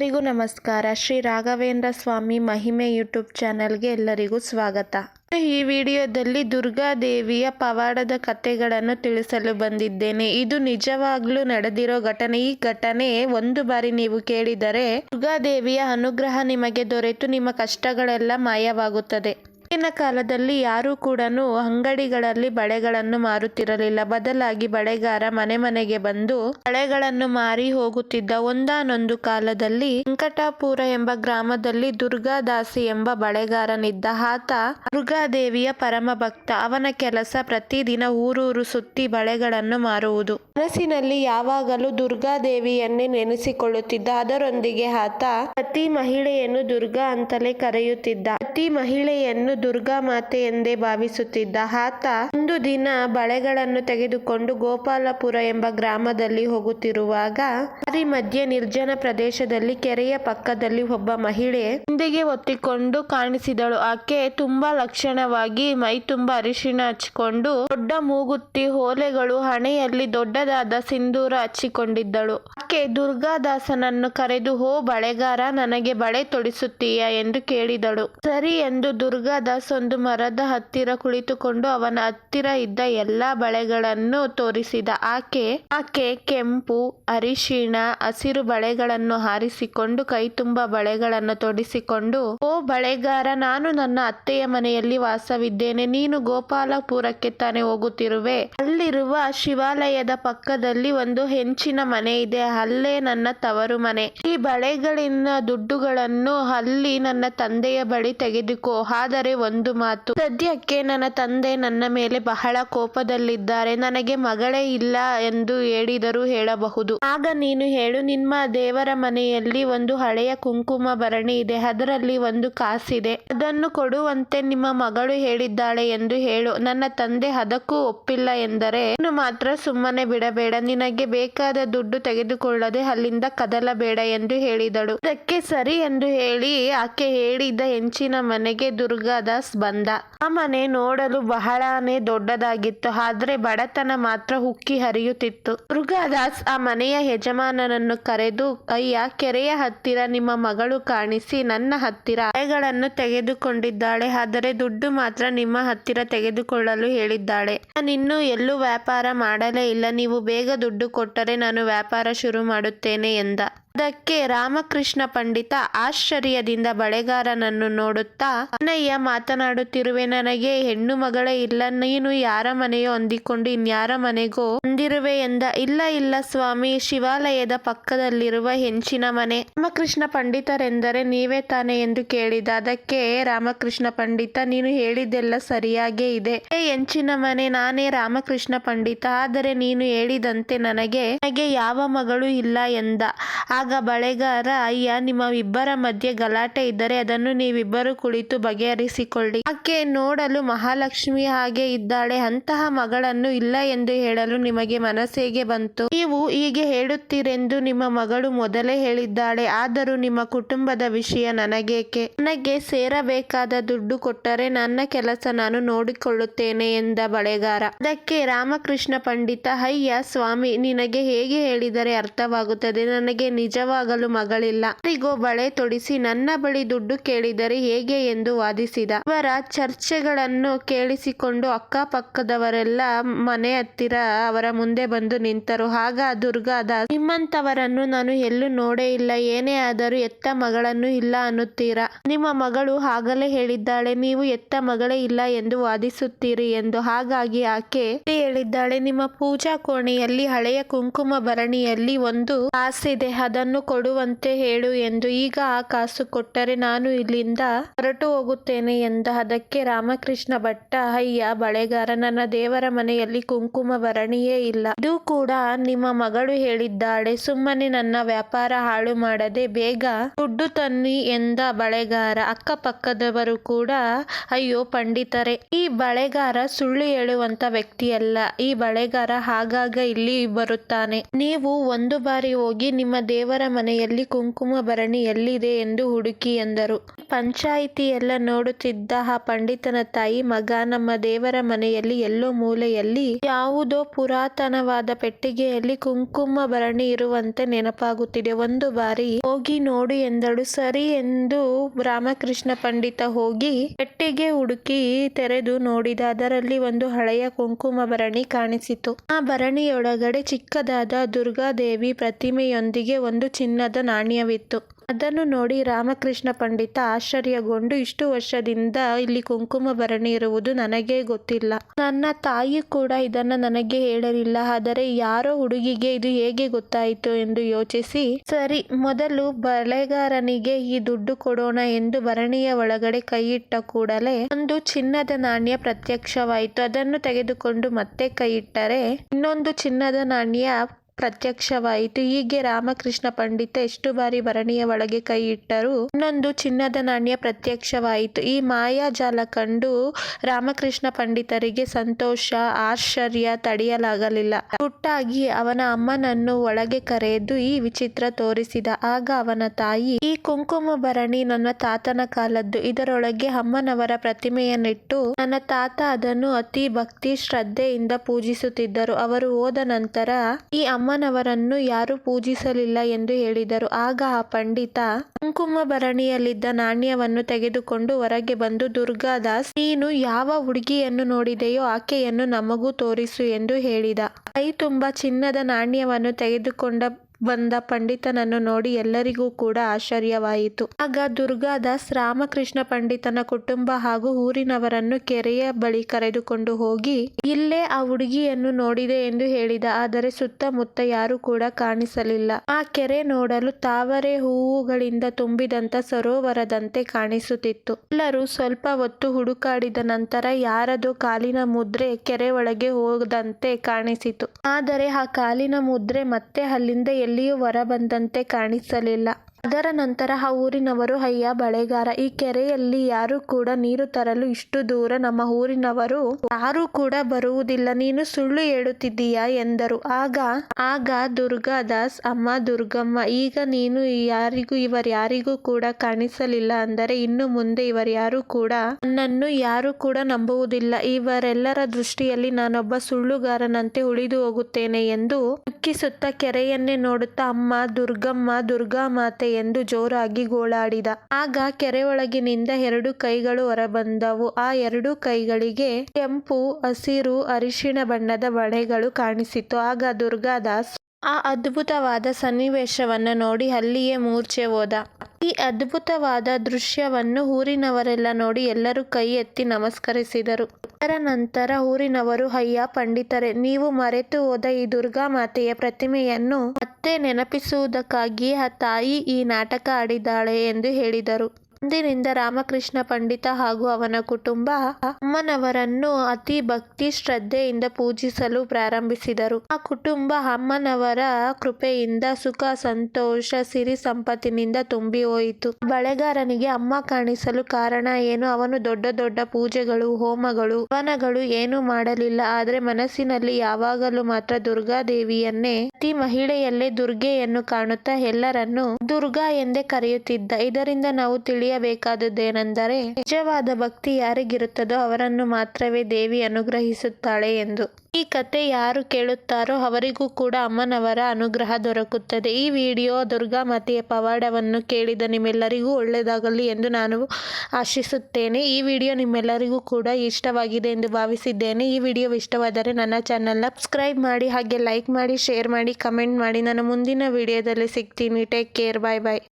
ಎಲ್ಲರಿಗೂ ನಮಸ್ಕಾರ. ಶ್ರೀ ರಾಘವೇಂದ್ರ ಸ್ವಾಮಿ ಮಹಿಮೆ ಯೂಟ್ಯೂಬ್ ಚಾನೆಲ್ಗೆ ಎಲ್ಲರಿಗೂ ಸ್ವಾಗತ. ಈ ವಿಡಿಯೋದಲ್ಲಿ ದುರ್ಗಾದೇವಿಯ ಪವಾಡದ ಕಥೆಗಳನ್ನು ತಿಳಿಸಲು ಬಂದಿದ್ದೇನೆ. ಇದು ನಿಜವಾಗ್ಲೂ ನಡೆದಿರೋ ಘಟನೆ. ಈ ಘಟನೆ ಒಂದು ಬಾರಿ ನೀವು ಕೇಳಿದರೆ ದುರ್ಗಾದೇವಿಯ ಅನುಗ್ರಹ ನಿಮಗೆ ದೊರೆತು, ನಿಮ್ಮ ಕಷ್ಟಗಳೆಲ್ಲ ಮಾಯವಾಗುತ್ತದೆ. ಹಿಂದಿನ ಕಾಲದಲ್ಲಿ ಯಾರೂ ಕೂಡ ಅಂಗಡಿಗಳಲ್ಲಿ ಬಳೆಗಳನ್ನು ಮಾರುತ್ತಿರಲಿಲ್ಲ. ಬದಲಾಗಿ ಬಳೆಗಾರ ಮನೆ ಮನೆಗೆ ಬಂದು ಬಳೆಗಳನ್ನು ಮಾರಿ ಹೋಗುತ್ತಿದ್ದ ಒಂದಾನೊಂದು ಕಾಲದಲ್ಲಿ ವೆಂಕಟಾಪುರ ಎಂಬ ಗ್ರಾಮದಲ್ಲಿ ದುರ್ಗಾದಾಸಿ ಎಂಬ ಬಳೆಗಾರನಿದ್ದ ಆತ ದುರ್ಗಾದೇವಿಯ ಪರಮ ಭಕ್ತ ಅವನ ಕೆಲಸ ಪ್ರತಿದಿನ ಊರೂರು ಸುತ್ತಿ ಬಳೆಗಳನ್ನು ಮಾರುವುದು. ಮನಸ್ಸಿನಲ್ಲಿ ಯಾವಾಗಲೂ ದುರ್ಗಾದೇವಿಯನ್ನೇ ನೆನೆಸಿಕೊಳ್ಳುತ್ತಿದ್ದ. ಅದರೊಂದಿಗೆ ಆತ ಪ್ರತಿ ಮಹಿಳೆಯನ್ನು ದುರ್ಗಾ ಅಂತಲೇ ಕರೆಯುತ್ತಿದ್ದ. ಪ್ರತಿ ಮಹಿಳೆಯನ್ನು ದುರ್ಗಾ ಮಾತೆ ಎಂದೇ ಭಾವಿಸುತ್ತಿದ್ದ ಆತ ಒಂದು ದಿನ ಬಳೆಗಳನ್ನು ತೆಗೆದುಕೊಂಡು ಗೋಪಾಲಪುರ ಎಂಬ ಗ್ರಾಮದಲ್ಲಿ ಹೋಗುತ್ತಿರುವಾಗ ದಾರಿ ಮಧ್ಯೆ ನಿರ್ಜನ ಪ್ರದೇಶದಲ್ಲಿ ಕೆರೆಯ ಪಕ್ಕದಲ್ಲಿ ಒಬ್ಬ ಮಹಿಳೆ ಹಿಂದೆಗೆ ಒತ್ತಿಕೊಂಡು ಕಾಣಿಸಿದಳು. ಆಕೆ ತುಂಬಾ ಲಕ್ಷಣವಾಗಿ ಮೈ ತುಂಬಾ ಅರಿಶಿಣ ಹಚ್ಚಿಕೊಂಡು ದೊಡ್ಡ ಮೂಗುತ್ತಿ ಓಲೆಗಳು ಹಣೆಯಲ್ಲಿ ದೊಡ್ಡದಾದ ಸಿಂಧೂರ ಹಚ್ಚಿಕೊಂಡಿದ್ದಳು. ಆಕೆ ದುರ್ಗಾದಾಸನನ್ನು ಕರೆದು ಹೋ ಬಳೆಗಾರ, ನನಗೆ ಬಳೆ ತೊಡಿಸುತ್ತೀಯಾ? ಎಂದು ಕೇಳಿದಳು. ಸರಿ ಎಂದು ದುರ್ಗಾದಾಸ್ ಒಂದು ಮರದ ಹತ್ತಿರ ಕುಳಿತುಕೊಂಡು ಅವನ ಹತ್ತಿರ ಇದ್ದ ಎಲ್ಲಾ ಬಳೆಗಳನ್ನು ತೋರಿಸಿದ ಆಕೆ ಆಕೆ ಕೆಂಪು, ಅರಿಶಿಣ, ಹಸಿರು ಬಳೆಗಳನ್ನು ಹಾರಿಸಿಕೊಂಡು ಕೈ ತುಂಬ ಬಳೆಗಳನ್ನು ತೊಡಿಸಿಕೊಂಡು, ಓ ಬಳೆಗಾರ, ನಾನು ನನ್ನ ಅತ್ತೆಯ ಮನೆಯಲ್ಲಿ ವಾಸವಿದ್ದೇನೆ, ನೀನು ಗೋಪಾಲಪುರಕ್ಕೆ ತಾನೆ ಹೋಗುತ್ತಿರುವೆ. ಅಲ್ಲಿರುವ ಶಿವಾಲಯದ ಪಕ್ಕದಲ್ಲಿ ಒಂದು ಹೆಂಚಿನ ಮನೆ ಇದೆ, ಅಲ್ಲೇ ನನ್ನ ತವರು ಮನೆ. ಈ ಬಳೆಗಳಿನ ದುಡ್ಡುಗಳನ್ನು ಅಲ್ಲಿ ನನ್ನ ತಂದೆಯ ಬಳಿ ತೆಗೆದುಕೋ, ಆದರೆ ಒಂದು ಮಾತು. ಸದ್ಯಕ್ಕೆ ನನ್ನ ತಂದೆ ನನ್ನ ಮೇಲೆ ಬಹಳ ಕೋಪದಲ್ಲಿದ್ದಾರೆ. ನನಗೆ ಮಗಳೇ ಇಲ್ಲ ಎಂದು ಹೇಳಿದರೂ ಹೇಳಬಹುದು. ಆಗ ನೀನು ಹೇಳು, ನಿಮ್ಮ ದೇವರ ಮನೆಯಲ್ಲಿ ಒಂದು ಹಳೆಯ ಕುಂಕುಮ ಭರಣಿ ಇದೆ. ಅದರಲ್ಲಿ ಒಂದು ಕಾಸಿದೆ. ಅದನ್ನು ಕೊಡುವಂತೆ ನಿಮ್ಮ ಮಗಳು ಹೇಳಿದ್ದಾಳೆ ಎಂದು ಹೇಳು. ನನ್ನ ತಂದೆ ಅದಕ್ಕೂ ಒಪ್ಪಿಲ್ಲ ಎಂದರೆ ನೀನು ಮಾತ್ರ ಸುಮ್ಮನೆ ಬಿಡಬೇಡ. ನಿನಗೆ ಬೇಕಾದ ದುಡ್ಡು ತೆಗೆದುಕೊಳ್ಳದೆ ಅಲ್ಲಿಂದ ಕದಲಬೇಡ ಎಂದು ಹೇಳಿದಳು. ಅದಕ್ಕೆ ಸರಿ ಎಂದು ಹೇಳಿ ಆಕೆ ಹೇಳಿದ ಹೆಂಚಿನ ಮನೆಗೆ ದುರ್ಗಾದಾಸ್ ಬಂದ. ಆ ಮನೆ ನೋಡಲು ಬಹಳಾನೇ ದೊಡ್ಡದಾಗಿತ್ತು. ಆದ್ರೆ ಬಡತನ ಮಾತ್ರ ಉಕ್ಕಿ ಹರಿಯುತ್ತಿತ್ತು. ದುರ್ಗಾದಾಸ್ ಆ ಮನೆಯ ಯಜಮಾನನನ್ನು ಕರೆದು, ಅಯ್ಯ, ಕೆರೆಯ ಹತ್ತಿರ ನಿಮ್ಮ ಮಗಳು ಕಾಣಿಸಿ ನನ್ನ ಹತ್ತಿರ ಅಲೆಗಳನ್ನು ತೆಗೆದುಕೊಂಡಿದ್ದಾಳೆ. ಆದರೆ ದುಡ್ಡು ಮಾತ್ರ ನಿಮ್ಮ ಹತ್ತಿರ ತೆಗೆದುಕೊಳ್ಳಲು ಹೇಳಿದ್ದಾಳೆ. ನಾನಿನ್ನೂ ಎಲ್ಲೂ ವ್ಯಾಪಾರ ಮಾಡಲೇ ಇಲ್ಲ. ನೀವು ಬೇಗ ದುಡ್ಡು ಕೊಟ್ಟರೆ ನಾನು ವ್ಯಾಪಾರ ಶುರು ಮಾಡುತ್ತೇನೆ ಎಂದ. ಅದಕ್ಕೆ ರಾಮಕೃಷ್ಣ ಪಂಡಿತ ಆಶ್ಚರ್ಯದಿಂದ ಬಳೆಗಾರನನ್ನು ನೋಡುತ್ತಾ ಅನಯ್ಯ ಮಾತನಾಡುತ್ತಿರುವೆ ನನಗೆ, ಹೆಣ್ಣು ಮಗಳೇ ಇಲ್ಲ, ನೀನು ಯಾರ ಮನೆಯೋ ಹೊಂದಿಕೊಂಡು ಇನ್ಯಾರ ಮನೆಗೋ ಹೊಂದಿರುವೆ ಎಂದ. ಇಲ್ಲ ಇಲ್ಲ ಸ್ವಾಮಿ, ಶಿವಾಲಯದ ಪಕ್ಕದಲ್ಲಿರುವ ಹೆಂಚಿನ ಮನೆ. ರಾಮಕೃಷ್ಣ ಪಂಡಿತರೆಂದರೆ ನೀವೇ ತಾನೆ ಎಂದು ಕೇಳಿದ. ಅದಕ್ಕೆ, ರಾಮಕೃಷ್ಣ ಪಂಡಿತ, ನೀನು ಹೇಳಿದ್ದೆಲ್ಲ ಸರಿಯಾಗೇ ಇದೆ. ಏ, ಹೆಂಚಿನ ಮನೆ, ನಾನೇ ರಾಮಕೃಷ್ಣ ಪಂಡಿತ. ಆದರೆ ನೀನು ಹೇಳಿದಂತೆ ನನಗೆ ನನಗೆ ಯಾವ ಮಗಳು ಇಲ್ಲ ಎಂದ. ಆಗ ಬಳೆಗಾರ, ಅಯ್ಯ, ನಿಮ್ಮ ಇಬ್ಬರ ಮಧ್ಯೆ ಗಲಾಟೆ ಇದ್ದರೆ ಅದನ್ನು ನೀವಿಬ್ಬರು ಕುಳಿತು ಬಗೆಹರಿಸಿಕೊಳ್ಳಿ. ಆಕೆ ನೋಡಲು ಮಹಾಲಕ್ಷ್ಮಿ ಹಾಗೆ ಇದ್ದಾಳೆ? ಅಂತಹ ಮಗಳನ್ನು ಇಲ್ಲ ಎಂದು ಹೇಳಲು ನಿಮಗೆ ಮನಸ್ಸೇಗೆ ಬಂತು? ನೀವು ಹೀಗೆ ಹೇಳುತ್ತೀರೆಂದು ನಿಮ್ಮ ಮಗಳು ಮೊದಲೇ ಹೇಳಿದ್ದಾಳೆ. ಆದರೂ ನಿಮ್ಮ ಕುಟುಂಬದ ವಿಷಯ ನನಗೇಕೆ? ನನಗೆ ಸೇರಬೇಕಾದ ದುಡ್ಡು ಕೊಟ್ಟರೆ ನನ್ನ ಕೆಲಸ ನಾನು ನೋಡಿಕೊಳ್ಳುತ್ತೇನೆ ಎಂದ ಬಳೆಗಾರ. ಅದಕ್ಕೆ ರಾಮಕೃಷ್ಣ ಪಂಡಿತ, ಅಯ್ಯ, ಸ್ವಾಮಿ, ನಿನಗೆ ಹೇಗೆ ಹೇಳಿದರೆ ಅರ್ಥವಾಗುತ್ತದೆ? ನನಗೆ ನಿಜವಾಗಲು ಮಗಳಿಲ್ಲ. ಯಾರಿಗೋ ಬಳೆ ತೊಡಿಸಿ ನನ್ನ ಬಳಿ ದುಡ್ಡು ಕೇಳಿದರೆ ಹೇಗೆ ಎಂದು ವಾದಿಸಿದ. ಅವರ ಚರ್ಚೆಗಳನ್ನು ಕೇಳಿಸಿಕೊಂಡು ಅಕ್ಕಪಕ್ಕದವರೆಲ್ಲ ಮನೆ ಹತ್ತಿರ ಅವರ ಮುಂದೆ ಬಂದು ನಿಂತರು. ಆಗ ದುರ್ಗಾದಾಸ್ ನಿಮ್ಮಂತವರನ್ನು ನಾನು ಎಲ್ಲೂ ನೋಡೇ ಇಲ್ಲ. ಏನೇ ಆದರೂ ಎತ್ತ ಮಗಳನ್ನು ಇಲ್ಲ ಅನ್ನುತ್ತೀರಾ? ನಿಮ್ಮ ಮಗಳು ಆಗಲೇ ಹೇಳಿದ್ದಾಳೆ. ನೀವು ಎತ್ತ ಮಗಳೇ ಇಲ್ಲ ಎಂದು ವಾದಿಸುತ್ತೀರಿ ಎಂದು. ಹಾಗಾಗಿ ಆಕೆ ಹೇಳಿದ್ದಾಳೆ, ನಿಮ್ಮ ಪೂಜಾ ಕೋಣೆಯಲ್ಲಿ ಹಳೆಯ ಕುಂಕುಮ ಭರಣಿಯಲ್ಲಿ ಒಂದು ಕಾಸಿದೆ ಅದನ್ನು ಕೊಡುವಂತೆ ಹೇಳು ಎಂದು ಈಗ ಆ ಕಾಸು ಕೊಟ್ಟರೆ ನಾನು ಇಲ್ಲಿಂದ ಹೊರಟು ಹೋಗುತ್ತೇನೆ ಎಂದ ಅದಕ್ಕೆ ರಾಮಕೃಷ್ಣ ಭಟ್ಟ ಅಯ್ಯ, ಬಳೆಗಾರ, ನನ್ನ ದೇವರ ಮನೆಯಲ್ಲಿ ಕುಂಕುಮ ಭರಣಿಯೇ ಇಲ್ಲ. ಇದು ಕೂಡ ನಿಮ್ಮ ಮಗಳು ಹೇಳಿದ್ದಾಳೆ. ಸುಮ್ಮನೆ ನನ್ನ ವ್ಯಾಪಾರ ಹಾಳು ಮಾಡದೆ ಬೇಗ ದುಡ್ಡು ತನ್ನಿ ಎಂದ ಬಳೆಗಾರ. ಅಕ್ಕಪಕ್ಕದವರು ಕೂಡ, ಅಯ್ಯೋ, ಪಂಡಿತರೆ, ಈ ಬಳೆಗಾರ ಸುಳ್ಳು ಹೇಳುವಂತ ವ್ಯಕ್ತಿಯಲ್ಲ. ಈ ಬಳೆಗಾರ ಆಗಾಗ ಇಲ್ಲಿ ಬರುತ್ತಾನೆ. ನೀವು ಒಂದು ಬಾರಿ ಹೋಗಿ ನಿಮ್ಮ ದೇವರ ದೇವರ ಮನೆಯಲ್ಲಿ ಕುಂಕುಮ ಭರಣಿ ಎಲ್ಲಿದೆ ಎಂದು ಹುಡುಕಿ ಎಂದರು. ಪಂಚಾಯಿತಿ ಎಲ್ಲ ನೋಡುತ್ತಿದ್ದ ಆ ಪಂಡಿತನ ತಾಯಿ, ಮಗ ನಮ್ಮ ದೇವರ ಮನೆಯಲ್ಲಿ ಎಲ್ಲೋ ಮೂಲೆಯಲ್ಲಿ ಯಾವುದೋ ಪುರಾತನವಾದ ಪೆಟ್ಟಿಗೆಯಲ್ಲಿ ಕುಂಕುಮ ಭರಣಿ ಇರುವಂತೆ ನೆನಪಾಗುತ್ತಿದೆ. ಒಂದು ಬಾರಿ ಹೋಗಿ ನೋಡು ಎಂದಳು. ಸರಿ ಎಂದು ರಾಮಕೃಷ್ಣ ಪಂಡಿತ ಹೋಗಿ ಪೆಟ್ಟಿಗೆ ಹುಡುಕಿ ತೆರೆದು ನೋಡಿದ. ಅದರಲ್ಲಿ ಒಂದು ಹಳೆಯ ಕುಂಕುಮ ಭರಣಿ ಕಾಣಿಸಿತು. ಆ ಭರಣಿಯೊಳಗಡೆ ಚಿಕ್ಕದಾದ ದುರ್ಗಾದೇವಿ ಪ್ರತಿಮೆಯೊಂದಿಗೆ ಒಂದು ಚಿನ್ನದ ನಾಣ್ಯವಿತ್ತು. ಅದನ್ನು ನೋಡಿ ರಾಮಕೃಷ್ಣ ಪಂಡಿತ ಆಶ್ಚರ್ಯಗೊಂಡು, ಇಷ್ಟು ವರ್ಷದಿಂದ ಇಲ್ಲಿ ಕುಂಕುಮ ಭರಣಿ ಇರುವುದು ನನಗೆ ಗೊತ್ತಿಲ್ಲ. ನನ್ನ ತಾಯಿ ಕೂಡ ಇದನ್ನು ನನಗೆ ಹೇಳಲಿಲ್ಲ. ಆದರೆ ಯಾರೋ ಹುಡುಗಿಗೆ ಇದು ಹೇಗೆ ಗೊತ್ತಾಯಿತು ಎಂದು ಯೋಚಿಸಿ, ಸರಿ, ಮೊದಲು ಬಳೆಗಾರನಿಗೆ ಈ ದುಡ್ಡು ಕೊಡೋಣ ಎಂದು ಭರಣಿಯ ಒಳಗಡೆ ಕೈಯಿಟ್ಟ ಕೂಡಲೇ ಒಂದು ಚಿನ್ನದ ನಾಣ್ಯ ಪ್ರತ್ಯಕ್ಷವಾಯಿತು. ಅದನ್ನು ತೆಗೆದುಕೊಂಡು ಮತ್ತೆ ಕೈಯಿಟ್ಟರೆ ಇನ್ನೊಂದು ಚಿನ್ನದ ನಾಣ್ಯ ಪ್ರತ್ಯಕ್ಷವಾಯಿತು. ಹೀಗೆ ರಾಮಕೃಷ್ಣ ಪಂಡಿತ ಎಷ್ಟು ಬಾರಿ ಭರಣಿಯ ಒಳಗೆ ಕೈ ಇಟ್ಟರು ಇನ್ನೊಂದು ಚಿನ್ನದ ನಾಣ್ಯ ಪ್ರತ್ಯಕ್ಷವಾಯಿತು. ಈ ಮಾಯಾಜಾಲ ಕಂಡು ರಾಮಕೃಷ್ಣ ಪಂಡಿತರಿಗೆ ಸಂತೋಷ, ಆಶ್ಚರ್ಯ ತಡೆಯಲಾಗಲಿಲ್ಲ. ಗುಟ್ಟಾಗಿ ಅವನ ಅಮ್ಮನನ್ನು ಒಳಗೆ ಕರೆದು ಈ ವಿಚಿತ್ರ ತೋರಿಸಿದ. ಆಗ ಅವನ ತಾಯಿ, ಈ ಕುಂಕುಮ ಭರಣಿ ನನ್ನ ತಾತನ ಕಾಲದ್ದು. ಇದರೊಳಗೆ ಅಮ್ಮನವರ ಪ್ರತಿಮೆಯನ್ನಿಟ್ಟು ನನ್ನ ತಾತ ಅದನ್ನು ಅತಿ ಭಕ್ತಿ ಶ್ರದ್ಧೆಯಿಂದ ಪೂಜಿಸುತ್ತಿದ್ದರು. ಅವರು ಹೋದ ನಂತರ ಈ ಅಮ್ಮನವರನ್ನು ಯಾರು ಪೂಜಿಸಲಿಲ್ಲ ಎಂದು ಹೇಳಿದರು. ಆಗ ಆ ಪಂಡಿತ ಕುಂಕುಮ ಭರಣಿಯಲ್ಲಿದ್ದ ನಾಣ್ಯವನ್ನು ತೆಗೆದುಕೊಂಡು ಹೊರಗೆ ಬಂದು, ದುರ್ಗಾದಾಸ್, ನೀನು ಯಾವ ಹುಡುಗಿಯನ್ನು ನೋಡಿದೆಯೋ ಆಕೆಯನ್ನು ನಮಗೂ ತೋರಿಸು ಎಂದು ಹೇಳಿದ. ಕೈ ತುಂಬ ಚಿನ್ನದ ನಾಣ್ಯವನ್ನು ತೆಗೆದುಕೊಂಡ ಬಂದ ಪಂಡಿತನನ್ನು ನೋಡಿ ಎಲ್ಲರಿಗೂ ಕೂಡ ಆಶ್ಚರ್ಯವಾಯಿತು. ಆಗ ದುರ್ಗಾದಾಸ್ ರಾಮಕೃಷ್ಣ ಪಂಡಿತನ ಕುಟುಂಬ ಹಾಗೂ ಊರಿನವರನ್ನು ಕೆರೆಯ ಬಳಿ ಕರೆದುಕೊಂಡು ಹೋಗಿ, ಇಲ್ಲೇ ಆ ಹುಡುಗಿಯನ್ನು ನೋಡಿದೆ ಎಂದು ಹೇಳಿದ. ಆದರೆ ಸುತ್ತಮುತ್ತ ಯಾರು ಕೂಡ ಕಾಣಿಸಲಿಲ್ಲ. ಆ ಕೆರೆ ನೋಡಲು ತಾವರೆ ಹೂವುಗಳಿಂದ ತುಂಬಿದಂತ ಸರೋವರದಂತೆ ಕಾಣಿಸುತ್ತಿತ್ತು. ಎಲ್ಲರೂ ಸ್ವಲ್ಪ ಹೊತ್ತು ಹುಡುಕಾಡಿದ ನಂತರ ಯಾರದೋ ಕಾಲಿನ ಮುದ್ರೆ ಕೆರೆ ಒಳಗೆ ಹೋಗದಂತೆ ಕಾಣಿಸಿತು. ಆದರೆ ಆ ಕಾಲಿನ ಮುದ್ರೆ ಮತ್ತೆ ಅಲ್ಲಿಂದ ಎಲ್ಲಿಯೂ ಹೊರಬಂದಂತೆ ಕಾಣಿಸಲಿಲ್ಲ. ಅದರ ನಂತರ ಆ ಊರಿನವರು, ಅಯ್ಯ, ಬಳೆಗಾರ, ಈ ಕೆರೆಯಲ್ಲಿ ಯಾರು ಕೂಡ ನೀರು ತರಲು ಇಷ್ಟು ದೂರ ನಮ್ಮ ಊರಿನವರು ಯಾರು ಕೂಡ ಬರುವುದಿಲ್ಲ. ನೀನು ಸುಳ್ಳು ಹೇಳುತ್ತಿದ್ದೀಯಾ? ಎಂದರು. ಆಗ ಆಗ ದುರ್ಗಾದಾಸ್, ಅಮ್ಮ ದುರ್ಗಮ್ಮ, ಈಗ ನೀನು ಯಾರಿಗೂ ಇವರ್ಯಾರಿಗೂ ಕೂಡ ಕಾಣಿಸಲಿಲ್ಲ ಅಂದರೆ ಇನ್ನು ಮುಂದೆ ಇವರ್ಯಾರು ಕೂಡ ನನ್ನನ್ನು ಯಾರು ಕೂಡ ನಂಬುವುದಿಲ್ಲ. ಇವರೆಲ್ಲರ ದೃಷ್ಟಿಯಲ್ಲಿ ನಾನೊಬ್ಬ ಸುಳ್ಳುಗಾರನಂತೆ ಉಳಿದು ಹೋಗುತ್ತೇನೆ ಎಂದು ದುಃಖಿಸುತ್ತಾ ಕೆರೆಯನ್ನೇ ನೋಡುತ್ತಾ, ಅಮ್ಮ, ದುರ್ಗಮ್ಮ ದುರ್ಗಾಮಾತೆ ಎಂದು ಜೋರಾಗಿ ಗೋಳಾಡಿದ. ಆಗ ಕೆರೆಯೊಳಗಿನಿಂದ ಎರಡು ಕೈಗಳು ಹೊರಬಂದವು. ಆ ಎರಡು ಕೈಗಳಿಗೆ ಕೆಂಪು, ಹಸಿರು, ಅರಿಶಿಣ ಬಣ್ಣದ ಬಳೆಗಳು ಕಾಣಿಸಿತು ಆಗ ದುರ್ಗಾದಾಸ್ ಆ ಅದ್ಭುತವಾದ ಸನ್ನಿವೇಶವನ್ನು ನೋಡಿ ಅಲ್ಲಿಯೇ ಮೂರ್ಛೆ ಹೋದ. ಈ ಅದ್ಭುತವಾದ ದೃಶ್ಯವನ್ನು ಊರಿನವರೆಲ್ಲ ನೋಡಿ ಎಲ್ಲರೂ ಕೈ ಎತ್ತಿ ನಮಸ್ಕರಿಸಿದರು. ಅದರ ನಂತರ ಊರಿನವರು, ಅಯ್ಯ, ಪಂಡಿತರೆ, ನೀವು ಮರೆತು ಹೋದ ಈ ದುರ್ಗಾ ಮಾತೆಯ ಪ್ರತಿಮೆಯನ್ನು ಮತ್ತೆ ನೆನಪಿಸುವುದಕ್ಕಾಗಿಯೇ ಆ ತಾಯಿ ಈ ನಾಟಕ ಆಡಿದ್ದಾಳೆ ಎಂದು ಹೇಳಿದರು. ಅಂದಿನಿಂದ ರಾಮಕೃಷ್ಣ ಪಂಡಿತ ಹಾಗೂ ಅವನ ಕುಟುಂಬ ಅಮ್ಮನವರನ್ನು ಅತಿ ಭಕ್ತಿ ಶ್ರದ್ಧೆಯಿಂದ ಪೂಜಿಸಲು ಪ್ರಾರಂಭಿಸಿದರು. ಆ ಕುಟುಂಬ ಅಮ್ಮನವರ ಕೃಪೆಯಿಂದ ಸುಖ, ಸಂತೋಷ, ಸಿರಿ ಸಂಪತ್ತಿನಿಂದ ತುಂಬಿ ಹೋಯಿತು. ಬಳೆಗಾರನಿಗೆ ಅಮ್ಮ ಕಾಣಿಸಲು ಕಾರಣ ಏನು? ಅವನು ದೊಡ್ಡ ದೊಡ್ಡ ಪೂಜೆಗಳು, ಹೋಮಗಳು, ಹವನಗಳು ಏನು ಮಾಡಲಿಲ್ಲ. ಆದರೆ ಮನಸ್ಸಿನಲ್ಲಿ ಯಾವಾಗಲೂ ಮಾತ್ರ ದುರ್ಗಾದೇವಿಯನ್ನೇ ಪ್ರತಿ ಮಹಿಳೆಯಲ್ಲೇ ದುರ್ಗೆಯನ್ನು ಕಾಣುತ್ತಾ ಎಲ್ಲರನ್ನು ದುರ್ಗಾ ಎಂದೇ ಕರೆಯುತ್ತಿದ್ದ. ಇದರಿಂದ ನಾವು ತಿಳಿಯಬೇಕಾದದ್ದೇನೆಂದರೆ, ನಿಜವಾದ ಭಕ್ತಿ ಯಾರಿಗಿರುತ್ತದೋ ಅವರನ್ನು ಮಾತ್ರವೇ ದೇವಿ ಅನುಗ್ರಹಿಸುತ್ತಾಳೆ ಎಂದು. ಈ ಕತೆ ಯಾರು ಕೇಳುತ್ತಾರೋ ಅವರಿಗೂ ಕೂಡ ಅಮ್ಮನವರ ಅನುಗ್ರಹ ದೊರಕುತ್ತದೆ. ಈ ವಿಡಿಯೋ ದುರ್ಗಾ ಮಾತೆಯ ಪವಾಡವನ್ನು ಕೇಳಿದ ನಿಮ್ಮೆಲ್ಲರಿಗೂ ಒಳ್ಳೆಯದಾಗಲಿ ಎಂದು ನಾನು ಆಶಿಸುತ್ತೇನೆ. ಈ ವಿಡಿಯೋ ನಿಮ್ಮೆಲ್ಲರಿಗೂ ಕೂಡ ಇಷ್ಟವಾಗಿದೆ ಎಂದು ಭಾವಿಸಿದ್ದೇನೆ. ಈ ವಿಡಿಯೋ ಇಷ್ಟವಾದರೆ ನನ್ನ ಚಾನಲ್ನ ಸಬ್ಸ್ಕ್ರೈಬ್ ಮಾಡಿ, ಹಾಗೆ ಲೈಕ್ ಮಾಡಿ, ಶೇರ್ ಮಾಡಿ, ಕಮೆಂಟ್ ಮಾಡಿ. ನಾನು ಮುಂದಿನ ವಿಡಿಯೋದಲ್ಲಿ ಸಿಗ್ತೀನಿ. ಟೇಕ್ ಕೇರ್ ಬಾಯ್ ಬಾಯ್